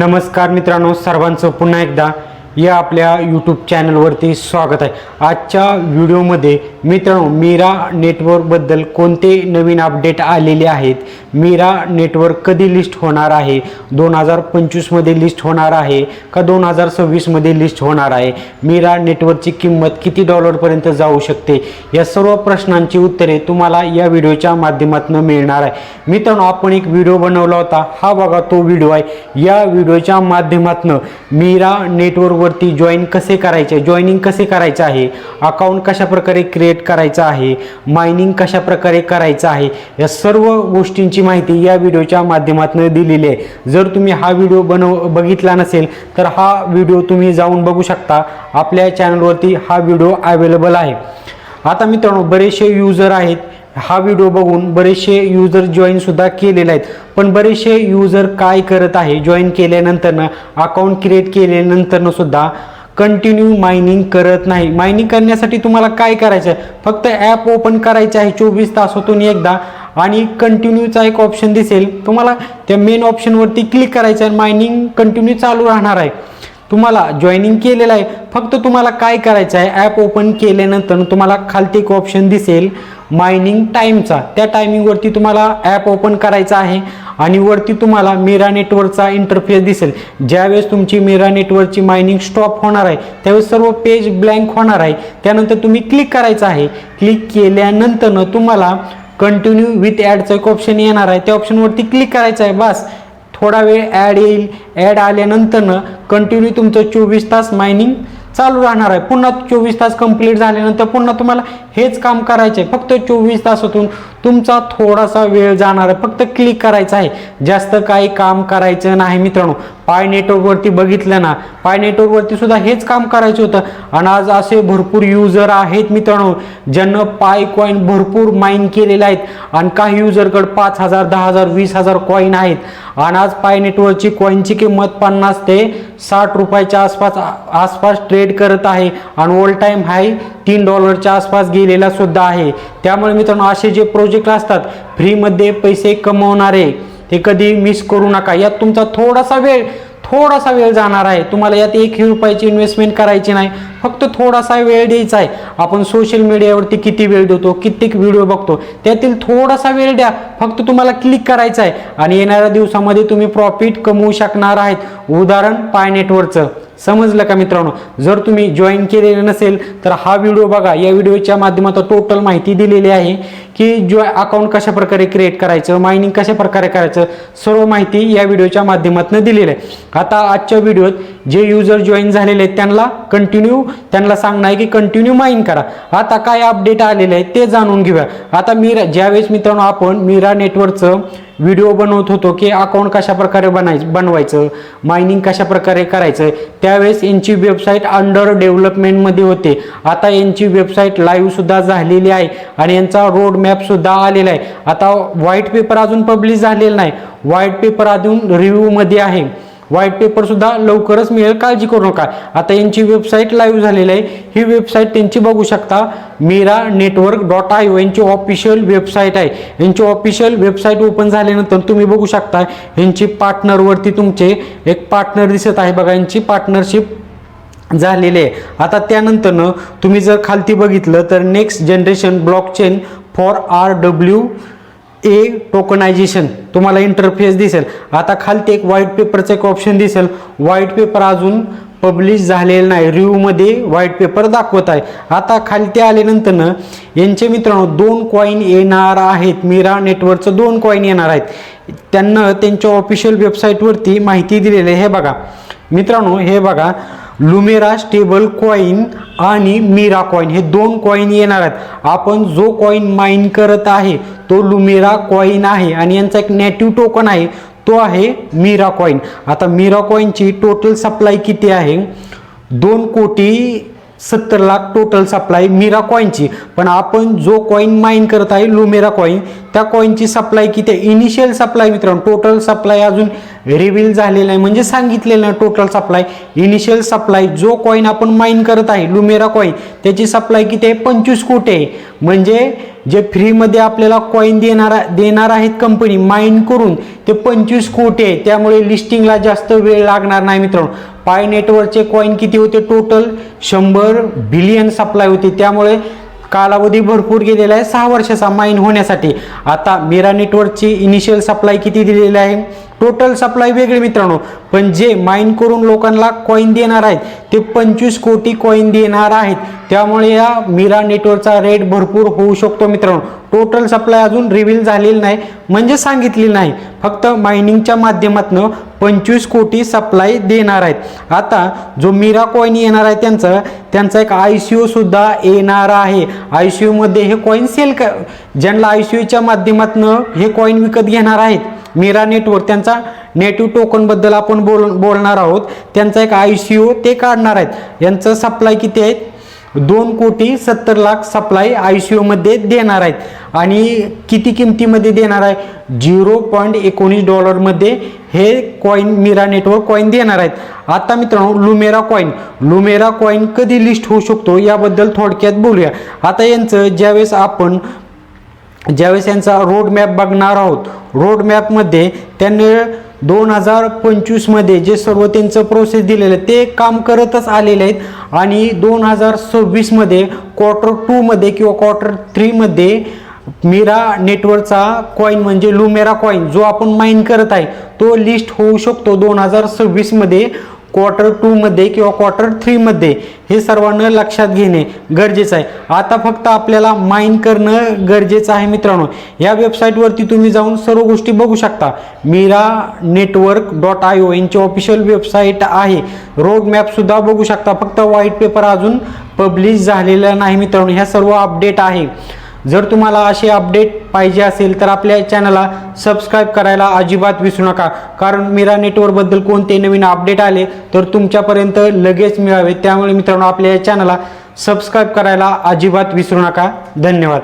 नमस्कार मित्रांनो सर्वांचं पुन्हा एकदा या आपल्या यूट्यूब चॅनलवरती स्वागत आहे. आजच्या व्हिडिओमध्ये मित्रांनो मीरा नेटवर्कबद्दल कोणते नवीन अपडेट आलेले आहेत? मीरा नेटवर्क कधी लिस्ट होणार आहे? दोन हजार पंचवीसमध्ये लिस्ट होणार आहे का दोन हजार सव्वीसमध्ये लिस्ट होणार आहे? मीरा नेटवर्कची किंमत किती डॉलरपर्यंत जाऊ शकते? या सर्व प्रश्नांची उत्तरे तुम्हाला या व्हिडिओच्या माध्यमातून मिळणार आहे. मित्रांनो आपण एक व्हिडिओ बनवला होता. हा बघा तो व्हिडिओ आहे. या व्हिडिओच्या माध्यमातून मीरा नेटवर्कवरती जॉईन कसे करायचे? जॉईनिंग कसे करायचं आहे? अकाउंट कशा प्रकारे क्रिएट करायचं आहे? मायनिंग कशा प्रकारे करायचं आहे? या सर्व गोष्टींची माहिती या व्हिडिओच्या माध्यमातून दिलेली आहे. जर तुम्ही हा व्हिडिओ बनव बघितला नसेल तर हा व्हिडिओ तुम्ही जाऊन बघू शकता. आपल्या चॅनलवरती हा व्हिडिओ अवेलेबल आहे. आता मित्रांनो बरेचसे युजर आहेत हा व्हिडिओ बघून बरेचसे युजर जॉईनसुद्धा केलेले आहेत. पण बरेचसे युजर काय करत आहे? जॉईन केल्यानंतरनं अकाउंट क्रिएट केल्यानंतरनं सुद्धा कंटिन्यू मायनिंग करत नाही. मायनिंग करण्यासाठी तुम्हाला काय करायचं आहे फक्त ॲप ओपन करायचं आहे चोवीस तासातून एकदा आणि कंटिन्यूचा एक ऑप्शन दिसेल. तुम्हाला त्या मेन ऑप्शनवरती क्लिक करायचं आहे मायनिंग कंटिन्यू चालू राहणार आहे. तुम्हाला जॉईनिंग केलेलं आहे. फक्त तुम्हाला काय करायचं आहे? ॲप ओपन केल्यानंतर तुम्हाला खालती एक ऑप्शन दिसेल मायनिंग टाईमचा त्या टायमिंगवरती तुम्हाला ॲप ओपन करायचा आहे आणि वरती तुम्हाला मीरा नेटवर्कचा इंटरफेस दिसेल. ज्यावेळेस तुमची मीरा नेटवर्कची मायनिंग स्टॉप होणार आहे त्यावेळेस सर्व पेज ब्लँक होणार आहे. त्यानंतर तुम्ही क्लिक करायचं आहे. क्लिक केल्यानंतरनं तुम्हाला कंटिन्यू विथ ॲडचं एक ऑप्शन येणार आहे. त्या ऑप्शनवरती क्लिक करायचं आहे. बस. थोडा वेळ ॲड येईल. ॲड आल्यानंतरनं कंटिन्यू तुमचं चोवीस तास मायनिंग चालू राहणार आहे. पुन्हा चोवीस तास कंप्लीट झाल्यानंतर पुन्हा तुम्हाला हेच काम करायचं आहे फक्त चोवीस तासातून तुमचा थोडासा वेळ जाणार आहे. फक्त क्लिक करायचं आहे. जास्त काही काम करायचं नाही मित्रांनो. पाय नेटवर्कवरती बघितलं ना पाय नेटवर्कवरती सुद्धा हेच काम करायचं होतं. आणि आज असे भरपूर युजर आहेत मित्रांनो ज्यांना पाय कॉईन भरपूर माइन केलेले आहेत. आणि काही युजरकडे पाच हजार दहा हजार वीस हजार कॉईन आहेत. आणि आज पाय नेटवर्कची कॉईनची किंमत पन्नास ते साठ रुपयाच्या आसपास आसपास ट्रेड करत आहे. आणि ऑल टाईम हाय तीन डॉलरच्या आसपास गेलेला सुद्धा आहे. त्यामुळे मित्रांनो असे जे प्रोजेक्ट असतात फ्रीमध्ये पैसे कमवणारे ते कधी मिस करू नका. यात तुमचा थोडासा वेळ थोडासा वेळ जाणार आहे. तुम्हाला यात एकही रुपयाची इन्व्हेस्टमेंट करायची नाही. फक्त थोडासा वेळ द्यायचा आहे. आपण सोशल मीडियावरती किती वेळ देतो कित्येक व्हिडिओ बघतो त्यातील थोडासा वेळ द्या. फक्त तुम्हाला क्लिक करायचं आहे. आणि येणाऱ्या दिवसामध्ये तुम्ही प्रॉफिट कमवू शकणार आहेत. उदाहरण पाय नेटवर्कचं समजलं का मित्रांनो? जर तुम्ही जॉईन केलेलं नसेल तर हा व्हिडिओ बघा. या व्हिडिओच्या माध्यमातून टोटल माहिती दिलेली आहे की जो अकाउंट कशा प्रकारे क्रिएट करायचं मायनिंग कशा प्रकारे करायचं सर्व माहिती या व्हिडिओच्या माध्यमातून दिलेली आहे. आता आजच्या व्हिडिओत जे युजर जॉईन झालेले आहेत त्यांना कंटिन्यू त्यांना सांगणं आहे की कंटिन्यू माइन करा. आता काय अपडेट आलेले आहेत ते जाणून घेऊया. आता मीरा ज्यावेळेस मित्रांनो आपण मीरा नेटवर्कचं व्हिडिओ बनवत होतो की अकाउंट कशा प्रकारे बनाय बनवायचं मायनिंग कशा प्रकारे करायचं त्यावेळेस यांची वेबसाईट अंडर डेव्हलपमेंटमध्ये होते. आता यांची वेबसाईट लाईव्हसुद्धा झालेली आहे आणि यांचा रोड मॅपसुद्धा आलेला आहे. आता व्हाईट पेपर अजून पब्लिश झालेला नाही. व्हाईट पेपर अजून रिव्ह्यूमध्ये आहे. व्हाईट पेपर सुद्धा लवकरच मिळेल. काळजी करू नका. आता यांची वेबसाईट लाईव्ह झालेली आहे. ही वेबसाईट त्यांची बघू शकता. Mira network dot I O यांची ऑफिशियल वेबसाईट आहे. यांची ऑफिशियल वेबसाईट ओपन झाल्यानंतर तुम्ही बघू शकता. यांची पार्टनरवरती तुमचे एक पार्टनर दिसत आहे बघा. यांची पार्टनरशिप झालेली आहे. आता त्यानंतरनं तुम्ही जर खालती बघितलं तर next generation blockchain for R W A tokenisation तुम्हाला इंटरफेस दिसेल. आता खालती एक व्हाईट पेपरचं एक ऑप्शन दिसेल. व्हाईट पेपर अजून पब्लिश झालेलं नाही. रिव्ह्यूमध्ये व्हाईट पेपर दाखवत आहे. आता खालती आल्यानंतरनं यांचे मित्रांनो दोन कॉईन येणार आहेत. मीरा नेटवर्कचं दोन कॉईन येणार आहेत. त्यांना त्यांच्या ऑफिशियल वेबसाईटवरती माहिती दिलेली आहे. हे बघा. मित्रांनो हे बघा. लुमेरा स्टेबल कॉईन आणि मीरा कॉईन हे दोन कॉईन येणार आहेत. आपण जो कॉईन माइन करत आहे तो लुमेरा कॉईन आहे आणि यांचा एक नेटिव्ह टोकन आहे तो आहे मीरा कॉईन आता मीरा कॉईनची टोटल सप्लाय किती आहे? दोन कोटी सत्तर लाख टोटल सप्लाय मीरा कॉईनची पण आपण जो कॉईन माइन करत आहे लुमेरा कॉईन त्या कॉईनची सप्लाय किती आहे? इनिशियल सप्लाय मित्रांनो टोटल सप्लाय अजून रिव्हील झालेला नाही म्हणजे सांगितलेलं नाही टोटल सप्लाय इनिशियल सप्लाय जो कॉईन आपण माइन करत आहे लुमेरा कॉईन त्याची सप्लाय किती आहे? पंचवीस कोटी आहे. म्हणजे जे फ्रीमध्ये आपल्याला कॉईन देणार देणार आहेत कंपनी माइन करून ते पंचवीस कोटी आहे. त्यामुळे लिस्टिंगला जास्त वेळ लागणार नाही मित्रांनो. पाय नेटवर्कचे कॉईन किती होते? टोटल शंभर बिलियन सप्लाय होते. त्यामुळे कालावधी भरपूर गेलेला आहे. सहा वर्षाचा माइन होण्यासाठी. आता मीरा नेटवर्कची इनिशियल सप्लाय किती दिलेली आहे? टोटल सप्लाय वेगळे मित्रांनो. पण जे माइन करून लोकांना कॉईन देणार आहेत ते पंचवीस कोटी कॉईन देणार आहेत. त्यामुळे या मीरा नेटवर्कचा रेट भरपूर होऊ शकतो मित्रांनो. टोटल सप्लाय अजून रिव्हील झालेली नाही म्हणजे सांगितलेली नाही. फक्त मायनिंगच्या माध्यमातून पंचवीस कोटी सप्लाय देणार आहेत. आता जो मीरा कॉईन येणार आहे त्यांचं त्यांचा एक आय सी सुद्धा येणार आहे. आय सी यूमध्ये हे कॉईन सेल क ज्यांना आय सी यूच्या माध्यमातून हे कॉईन विकत घेणार आहेत मीरा नेटवर्क त्यांचा नेटिव्ह टोकनबद्दल आपण बोल बोलणार आहोत. त्यांचा एक आय सी यू ते काढणार आहेत. यांचं सप्लाय किती आहेत? दोन कोटी सत्तर लाख सप्लाय आय सी यूमध्ये देणार आहेत. आणि किती किमतीमध्ये देणार आहे? झिरो पॉईंट एकोणीस डॉलरमध्ये हे कॉईन मिरा नेटवर्क कॉईन देणार आहेत. आता मित्रांनो लुमेरा कॉईन लुमेरा कॉईन कधी लिस्ट होऊ शकतो? याबद्दल थोडक्यात बोलूया. आता यांचं ज्यावेळेस आपण ज्यावेळेस यांचा रोड मॅप बघणार आहोत रोड मॅपमध्ये त्यांनी दोन हजार पंचवीसमध्ये जे सर्व त्यांचं प्रोसेस दिलेलं आहे ते काम करतच आलेले आहेत. आणि दोन हजार सव्वीसमध्ये क्वार्टर टूमध्ये किंवा क्वार्टर थ्रीमध्ये मीरा नेटवर्कचा कॉईन म्हणजे लुमेरा कॉईन जो आपण माइन करत आहे तो लिस्ट होऊ शकतो दोन हजार सव्वीसमध्ये क्वार्टर टूमध्ये किंवा क्वार्टर थ्रीमध्ये हे सर्वांना लक्षात घेणे गरजेचं आहे. आता फक्त आपल्याला माइन करणं गरजेचं आहे मित्रांनो. या वेबसाईटवरती तुम्ही जाऊन सर्व गोष्टी बघू शकता. Mira network dot I O यांची ऑफिशियल वेबसाईट आहे. रोड मॅपसुद्धा बघू शकता. फक्त व्हाईट पेपर अजून पब्लिश झालेला नाही मित्रांनो. ह्या सर्व अपडेट आहे. जर तुम्हाला असे अपडेट पाहिजे असेल तर आपल्या चॅनलला सबस्क्राईब करायला अजिबात विसरू नका. कारण मीरा नेटवर्कबद्दल कोणते नवीन अपडेट आले तर तुमच्यापर्यंत लगेच मिळावे. त्यामुळे मित्रांनो आपल्या या चॅनलला सबस्क्राईब करायला अजिबात विसरू नका. धन्यवाद.